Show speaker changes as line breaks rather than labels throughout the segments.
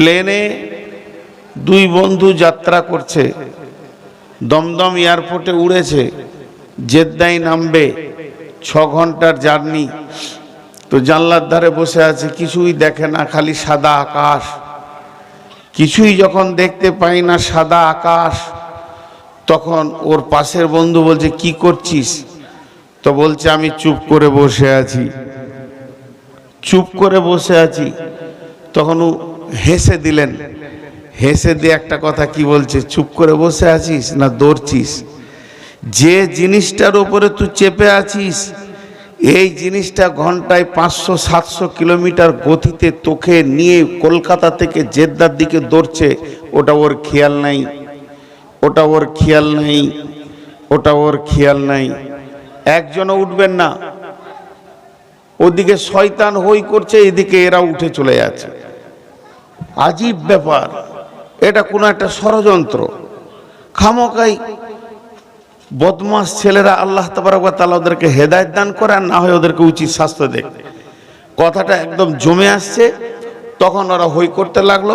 প্লেনে দুই বন্ধু যাত্রা করছে। দমদম এয়ারপোর্টে উড়েছে। জেদ্দাই নামবে। ছ ঘণ্টার জার্নি। তো জানলার ধারে বসে আছে, কিছুই দেখে না, খালি সাদা আকাশ। কিছুই যখন দেখতে পাই না, সাদা আকাশ। তখন ওর পাশের বন্ধু বলছে, কি করছিস? তো বলছে, আমি চুপ করে বসে আছি। চুপ করে বসে আছি। তখন হেসে দিলেন। হেসে দিয়ে একটা কথা কি বলছে? চুপ করে বসে আছিস না দৌড়ছিস? যে জিনিসটার উপরে তুই চেপে আছিস, এই জিনিসটা ঘন্টায় পাঁচশো, সাতশো কিলোমিটার গতিতে তোকে নিয়ে কলকাতা থেকে জেদ্দার দিকে দৌড়ছে, ওটা ওর খেয়াল নাই। ওটা ওর খেয়াল নাই। ওটা ওর খেয়াল নাই। একজনও উঠবেন না। ওদিকে শয়তান হই করছে, এদিকে এরা উঠে চলে যাচ্ছে। আজীব ব্যাপার। এটা কোনো একটা ষড়যন্ত্র। খামকাই বদমাস ছেলেরা আল্লাহ তালা ওদেরকে হেদায়ত দান করে, আর না হয় ওদেরকে উচিত স্বাস্থ্য দেখ কথাটা একদম জমে আসছে, তখন ওরা হই করতে লাগল,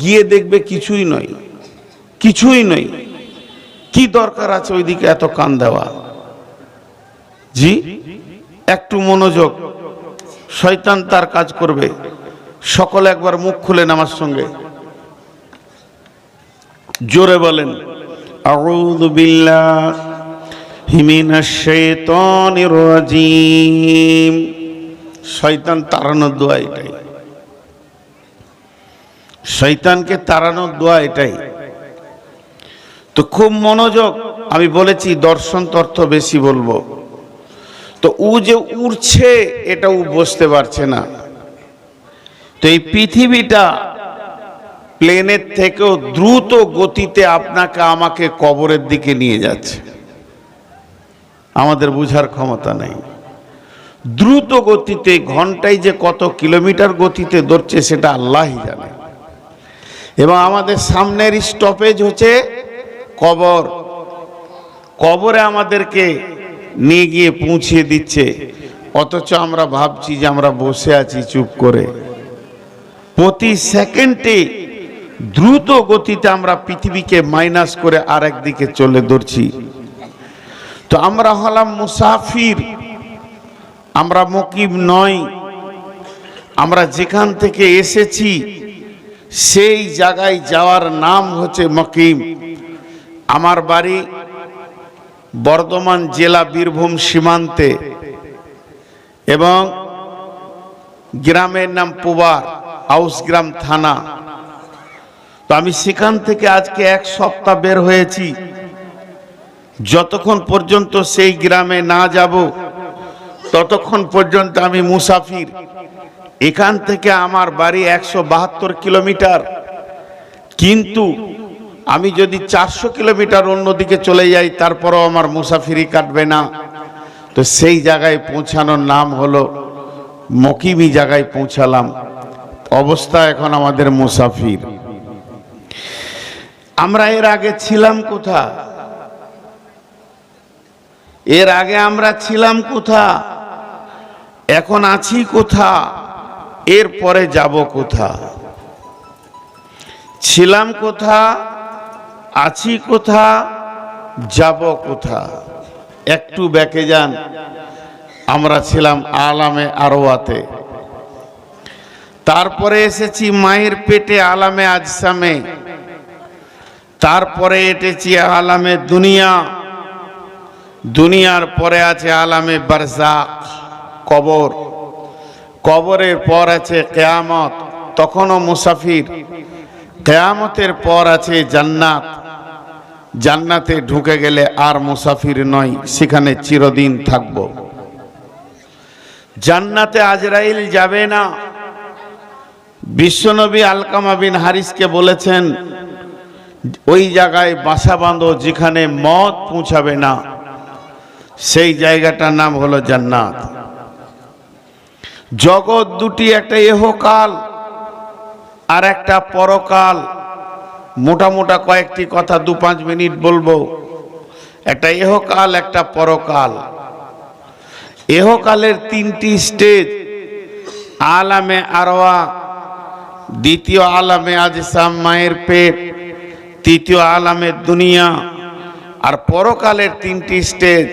গিয়ে দেখবে কিছুই নয়। কিছুই নয়। কি দরকার আছে ওইদিকে এত কান দেওয়া? জি? একটু মনোযোগ। শয়তান তার কাজ করবে। সকলে একবার মুখ খুলেন আমার সঙ্গে। জোরে বলেন, আউযু বিল্লাহি মিনাশ শাইতানির রাজিম। শয়তান তাড়ানোর দোয়া এটাই। শয়তানকে তাড়ানোর দোয়া এটাই। তো খুব মনোযোগ, আমি বলেছি দর্শন তর্থ বেশি বলব। তো উ যে উড়ছে এটা ও বসতে পারছে না। তো এই পৃথিবীটা প্লেনের থেকেও দ্রুত গতিতে আপনাকে আমাকে কবরের দিকে নিয়ে যাচ্ছে। আমাদের বুঝার ক্ষমতা নেই। দ্রুত গতিতে, ঘন্টায় যে কত কিলোমিটার গতিতে দৌড়ছে সেটা আল্লাহই জানে। এবং আমাদের সামনের স্টপেজ হচ্ছে কবর। কবরে আমাদেরকে নিয়ে গিয়ে পৌঁছিয়ে দিচ্ছে। অথচ আমরা ভাবছি যে আমরা বসে আছি চুপ করে। প্রতি সেকেন্ডে দ্রুত গতিতে আমরা পৃথিবীকে মাইনাস করে আর একদিকে চলে ধরছি। তো আমরা হলাম মুসাফির, আমরা মকিম নই। আমরা যেখান থেকে এসেছি, সেই জায়গায় যাওয়ার নাম হচ্ছে মকিম। আমার বাড়ি বর্ধমান জেলা বীরভূম সীমান্তে এবং গ্রামের নাম পুবার। আউসগ্রাম থানা। তো আমি সেখান থেকে আজকে এক সপ্তাহ বের হয়েছি। যতক্ষণ পর্যন্ত সেই গ্রামে না যাব, ততক্ষণ পর্যন্ত আমি মুসাফির। এখান থেকে আমার বাড়ি একশো বাহাত্তর কিলোমিটার। কিন্তু আমি যদি চারশো কিলোমিটার অন্যদিকে চলে যাই, তারপরও আমার মুসাফিরি কাটবে না। তো সেই জায়গায় পৌঁছানোর নাম হলো মকিমি জায়গায় পৌঁছালাম। অবস্থা এখন আমাদের মুসাফির। আমরা এর আগে ছিলাম কোথা এর আগে আমরা ছিলাম কোথা এখন আছি কোথা এরপরে যাব কোথা ছিলাম কোথা আছি কোথা যাব কোথা একটু ব্যাকে যান। আমরা ছিলাম আলামে আরোয়াতে তারপরে এসেছি মায়ের পেটে আলামে আজসামে। তারপরে এটেছি আলামে দুনিয়া। দুনিয়ার পরে আছে আলামে বারজাক কবর। কবরের পর আছে কেয়ামত, তখনও মুসাফির। কেয়ামতের পর আছে জান্নাত। জান্নাতে ঢুকে গেলে আর মুসাফির নয়, সেখানে চিরদিন থাকব। জান্নাতে আজরাইল যাবে না। বিশ্বনবী আলকামা বিন হারিসকে বলেছেন, ওই জায়গায় বাসা বাঁধো যেখানে মত পৌঁছাবে না। সেই জায়গাটার নাম হলো জান্নাত। জগৎ দুটি, একটা এহকাল আর একটা পরকাল। মোটা মোটা কয়েকটি কথা দু পাঁচ মিনিট বলব। একটা এহকাল একটা পরকাল। এহকালের তিনটি স্টেজ, আলামে আরোয়া দ্বিতীয় আলামে আজসাম মায়ের পেট, তৃতীয় আলামের দুনিয়া, আর পরকালের তিনটি স্টেজ,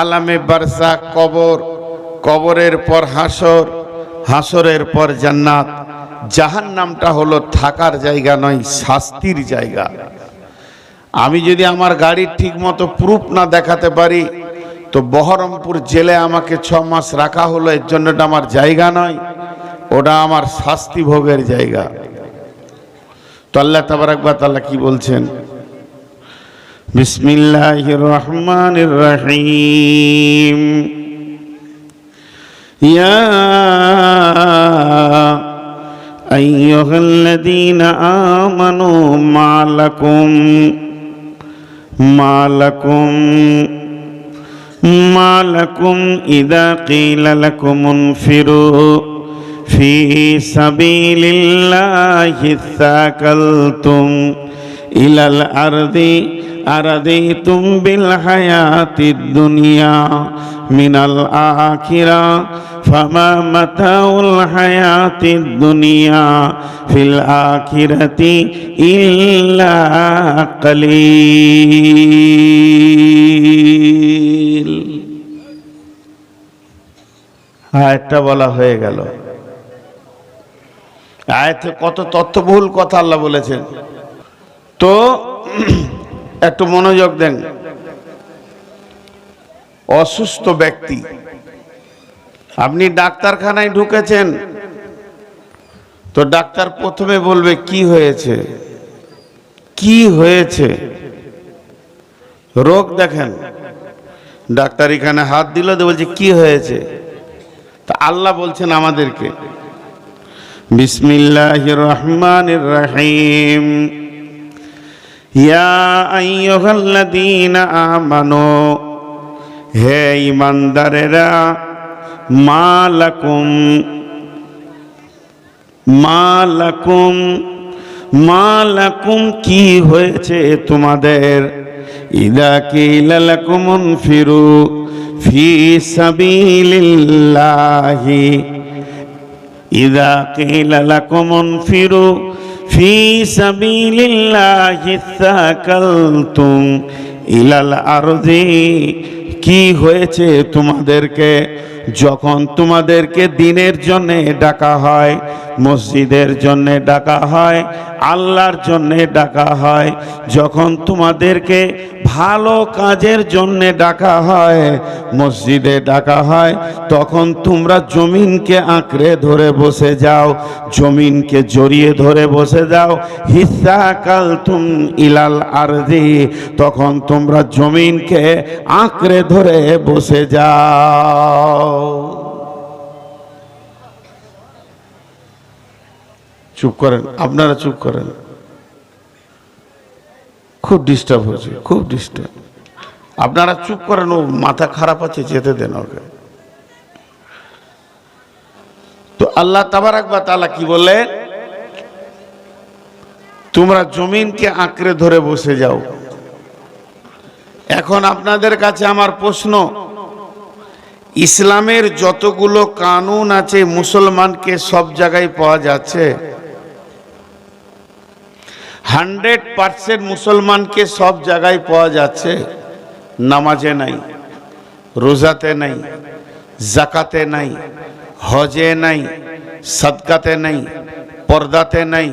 আলামে বারসা, কবর, কবরের পর হাসর, হাসরের পর জান্নাত। জাহান নামটা হলো থাকার জায়গা নয়, শাস্তির জায়গা। আমি যদি আমার গাড়ির ঠিক মতো প্রুফ না দেখাতে পারি, তো বহরমপুর জেলে আমাকে ছ মাস রাখা হলো, এর জন্যটা আমার জায়গা নয়। ওটা আমার শাস্তি ভোগের জায়গা তো আল্লাহ তাবারাকবা তাল্লাহ কি বলছেন বিসমিল্লাহ রহমান রহিম ইয়া أيها الذين آمنوا ما لكم ما لكم ما لكم إذا قيل لكم انفروا في سبيل الله ثاكلتم إلى الأرض أرضيتم بالحياة الدنيا من الآخرة فما متاع الحياة الدنيا في الآخرة إلا قليل আয়াতটা বলা হয়ে গেল আয়াতে কত তথ্যবহুল কথা আল্লাহ বলেছেন। তো, একটু মনোযোগ দেন। অসুস্থ ব্যক্তি। আপনি ডাক্তারখানায় ঢুকেছেন, তো ডাক্তার প্রথমে বলবে, কি হয়েছে? কি হয়েছে? রোগ দেখেন। ডাক্তার এখানে হাত দিল বলছে, কি হয়েছে? তা আল্লাহ বলছেন আমাদেরকে। বিসমিল্লাহ রহমান রহিম ইয়া আইয়ুহাল্লাযীনা আমানু, হে ইমানদারেরা মালাকুম মালাকুম মালাকুম কি হয়েছে তোমাদের? ইদা কিলা লাকুম ফিরু ফি সাবিলিল্লাহি। ইদা لكم انفروا ফিরু سبيل الله সাকালতুম إلى الأرض কি হয়েছে তোমাদেরকে যখন তোমাদেরকে দিনের জন্য ডাকা হয়, মসজিদের জন্য ডাকা হয়, আল্লাহর জন্য ডাকা হয়, যখন তোমাদেরকে ভালো কাজের জন্য ডাকা হয়, মসজিদে ডাকা হয়, তখন তোমরা জমিনকে আঁকড়ে ধরে বসে যাও, জমিনকে জড়িয়ে ধরে বসে যাও। হিসা কাল তুম ইলাল আরদি, তখন তোমরা জমিনকে আঁকড়ে ধরে বসে যাও। চুপ করেন, আপনারা চুপ করেন। খুব ডিস্টার্ব হয়েছে, খুব ডিস্টার্ব আপনারা চুপ করেন, ও মাথা খারাপ আছে, যেতে দেন ওকে। তো আল্লাহ তাবারাক বা তালা কি বলে তোমরা জমিনকে আঁকড়ে ধরে বসে যাও। এখন আপনাদের কাছে আমার প্রশ্ন ইসলামের যতগুলো কানুন আছে, মুসলমানকে সব জায়গায় পাওয়া যাচ্ছে। হান্ড্রেড পার্সেন্ট মুসলমানকে সব জায়গায় পাওয়া যাচ্ছে। নামাজে নাই, রোজাতে নাই, জাকাতে নাই, হজে নাই, সদকাতে নাই, পর্দাতে নাই,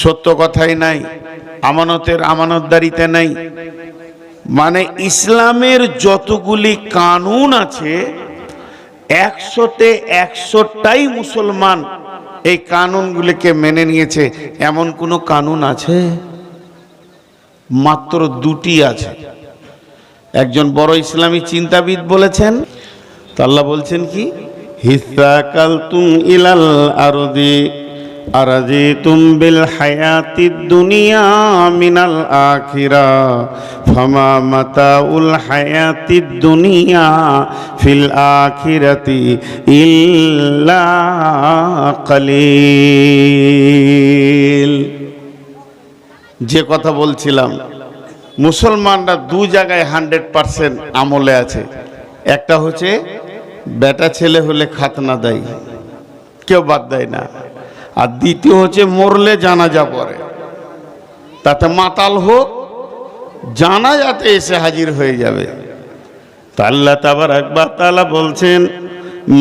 সত্য কথাই নাই, আমানতের আমানতদারিতে নাই। মানে ইসলামের যতগুলি কানুন আছে একশোতে একশোটাই মুসলমান এই কানুনগুলিকে মেনে নিয়েছে। এমন কোনো কানুন আছে? মাত্র দুটি আছে। একজন বড় ইসলামী চিন্তাবিদ বলেছেন, তো আল্লাহ বলছেন কি? হিসাকাল তুম ইলাল আরদি আরাজিতুম বিল হায়াতিদ দুনিয়া মিনাল আখিরা, ফামা মাতাউল হায়াতিদ দুনিয়া ফিল আখিরাতি ইল্লা কালিল। যে কথা বলছিলাম, মুসলমানরা দু জায়গায় হান্ড্রেড পার্সেন্ট আমলে আছে। একটা হচ্ছে, বেটা ছেলে হলে খাতনা দেয়, কেউ বাদ দেয় না। আর দ্বিতীয় হচ্ছে মরলে জানাজা পড়ে। তাতে মাতাল হোক, জানাজাতে এসে হাজির হয়ে যাবে। তা আল্লাহ তাবার একবার তালা বলছেন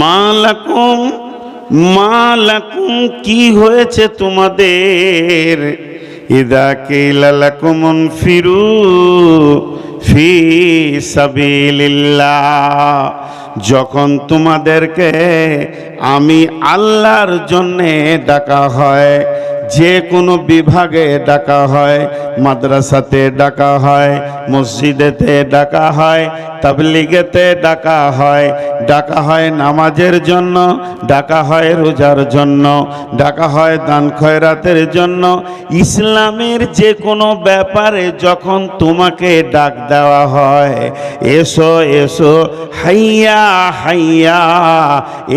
মা লাকুম মা লাকুম কি হয়েছে তোমাদের? ইদা কেলা লাকুম ফিরু ফি সাবিলিল্লাহ। যখন তোমাদেরকে আমি আল্লাহর জন্যে ডাকা হয় যে কোনো বিভাগে ডাকা হয়, মাদ্রাসাতে ডাকা হয়, মসজিদেতে ডাকা হয়, তাবলিগেতে ডাকা হয় ডাকা হয় নামাজের জন্য, ডাকা হয় রোজার জন্য, ডাকা হয় দান খয়রাতের জন্য। ইসলামের যে কোনো ব্যাপারে যখন তোমাকে ডাক দেওয়া হয়, এসো এসো, হাইয়া হাইয়া,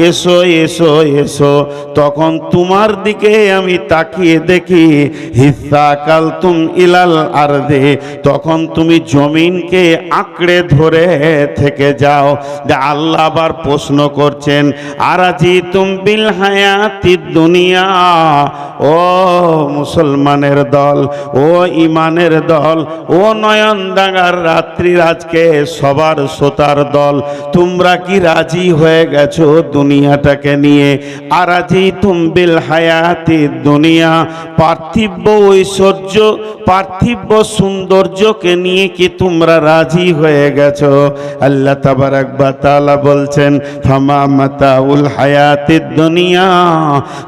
এসো এসো এসো, তখন তোমার দিকে আমি তাকিয়ে দেখি হিসা কাল তুম ইলাল আর দে তখন তুমি জমিনকে আঁকড়ে ধরে থেকে যাও। যে আল্লাহ আবার প্রশ্ন করছেন আরাজি তুম বিল হায়াতি দুনিয়া? ও মুসলমানের দল, ও ইমানের দল, ও নয়ন ডাঙ্গার রাত্রি আজকে সবার শ্রোতার দল, তোমরা কি রাজি হয়ে গেছো দুনিয়াটাকে নিয়ে? আরাজি তুম বিল হায়াতি দুনিয়া? পার্থিব ঐশ্বর্য পার্থিব সৌন্দর্যকে নিয়ে কি তোমরা রাজি হয়ে গেছ? আল্লাহ তাবারাক বা তাআলা বলছেন, ফামা মাতাউল হায়াতিদ দুনিয়া,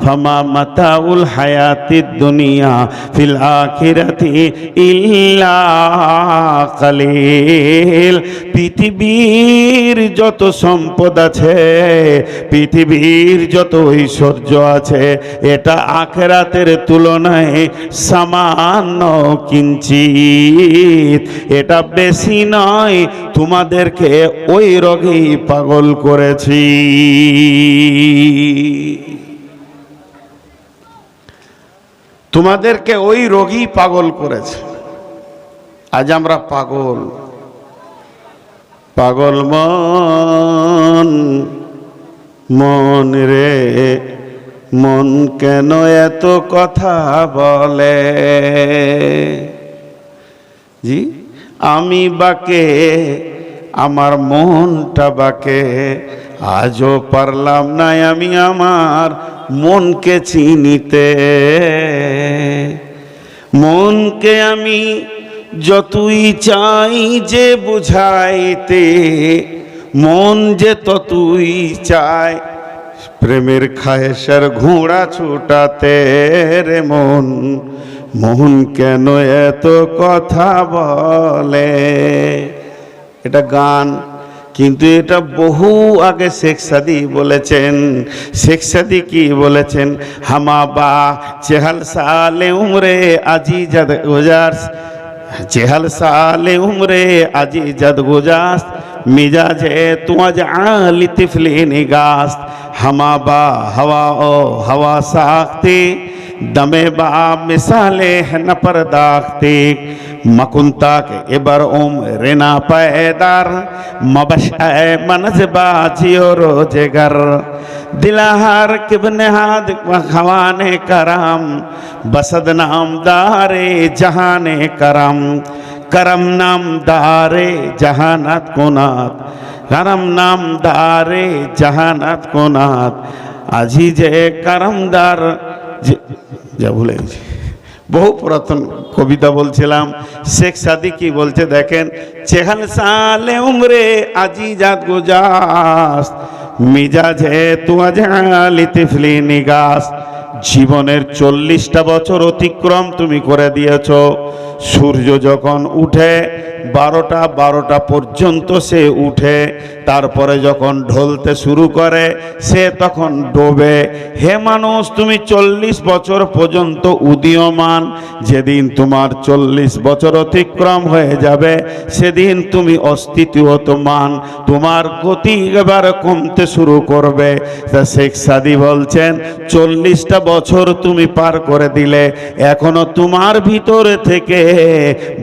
ফামা মাতাউল হায়াতিদ দুনিয়া, ফিল আখিরাতি ইল্লা পৃথিবীর যত সম্পদ আছে, পৃথিবীর যত ঐশ্বর্য আছে, এটা আখেরাতের তুলনায় সামান্য কিঞ্চিত। এটা বেশি নয়, তোমাদেরকে ওই রোগেই পাগল করেছি। তোমাদেরকে ওই রোগী পাগল করেছে। আজ আমরা পাগল। পাগল মন মন রে। মন কেন এত কথা বলে? জি? আমি বাকে, আমার মনটা বাকে, আজও পারলাম না আমি আমার মনকে চিনিতে। মনকে আমি যতই চাই যে বুঝাইতে, মন যে ততই চায় প্রেমের খায়েশের ঘোড়া ছুটাতে রে মন। মোহন কেন এত কথা বলে? এটা গান, কিন্তু এটা বহু আগে শেখ সাদি বলেছেন। শেখ সাদি কি বলেছেন? হামা বা চেহাল সালে উমরে আজি জাদ গুজার চেহাল সালে উমরে আজি জাদ গুজাস। মিজাজে তুয়াজ আলি তিফলি নিগাস হামা বা হাওয়া ও হাওয়া সাখতে দমে বা মিসালে ন পরদাখতে মকুন্তাক এবার ওম রেনা পায়দার মবশ মনজ বাজিও রোজগার দিলাহার কিবনে হাদ খাওয়ানে করম বসদ নাম দারে জাহানে করম করম নাম দারে জাহানাত কোনাত করম নাম দারে জাহানাত কোনাত আজি যে করমদার যে- যা ভুলে গেছি বহু পুরাতন কবিতা বলছিলাম শেখ সাদি কি বলছে দেখেন? চেহাল সালে উমরে আজি জাত গুজাস। মিজাজে তুয়াজালি তিফলি নিগাস। জীবনের চল্লিশটা বছর অতিক্রম তুমি করে দিয়েছ। সূর্য যখন উঠে, বারোটা বারোটা পর্যন্ত সে উঠে, তারপরে যখন ঢলতে শুরু করে, সে তখন ডোবে। হে মানুষ, তুমি চল্লিশ বছর পর্যন্ত উদীয়মান, যেদিন তোমার চল্লিশ বছর অতিক্রম হয়ে যাবে, সেদিন তুমি অস্তিত্বমান তোমার গতি এবার কমতে শুরু করবে। তা শেখ সাদি বলছেন, চল্লিশটা বছর তুমি পার করে দিলে, এখনও তোমার ভিতরে থেকে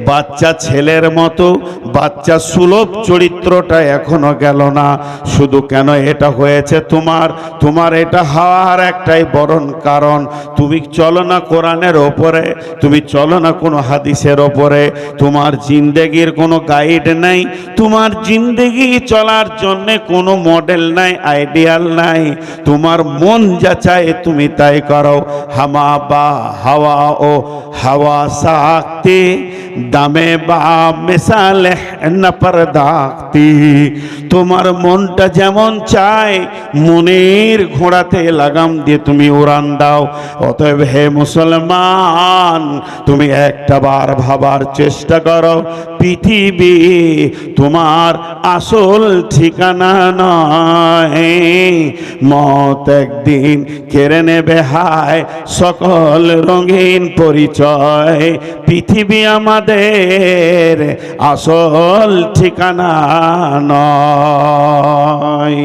বাচ্চা ছেলের মতো, বাচ্চা সুলভ চরিত্রটা এখনও গেল না। শুধু কেন এটা হয়েছে তোমার তোমার এটা হওয়ার একটাই বরণ কারণ। তুমি চলো না কোরআনের ওপরে, তুমি চলো না কোনো হাদিসের ওপরে। তোমার জিন্দেগির কোনো গাইড নাই, তোমার জিন্দেগি চলার জন্যে কোনো মডেল নাই, আইডিয়াল নাই। তোমার মন যা চায় তুমি তাই করো। হামা বা হাওয়া ও হাওয়া সাকতে দামে বা মেসালে নপর দাগতি তোমার মনটা যেমন চায়, মনের ঘোড়াতে লাগাম দিয়ে তুমি উড়ান দাও। অতএব হে মুসলমান, তুমি একটা বার ভাবার চেষ্টা করো। পৃথিবী তোমার আসল ঠিকানা নয়। মত একদিন কেড়ে নেবে হায়, সকল রঙিন পরিচয়। পৃথিবী আমাদের আসল ঠিকানা নয়।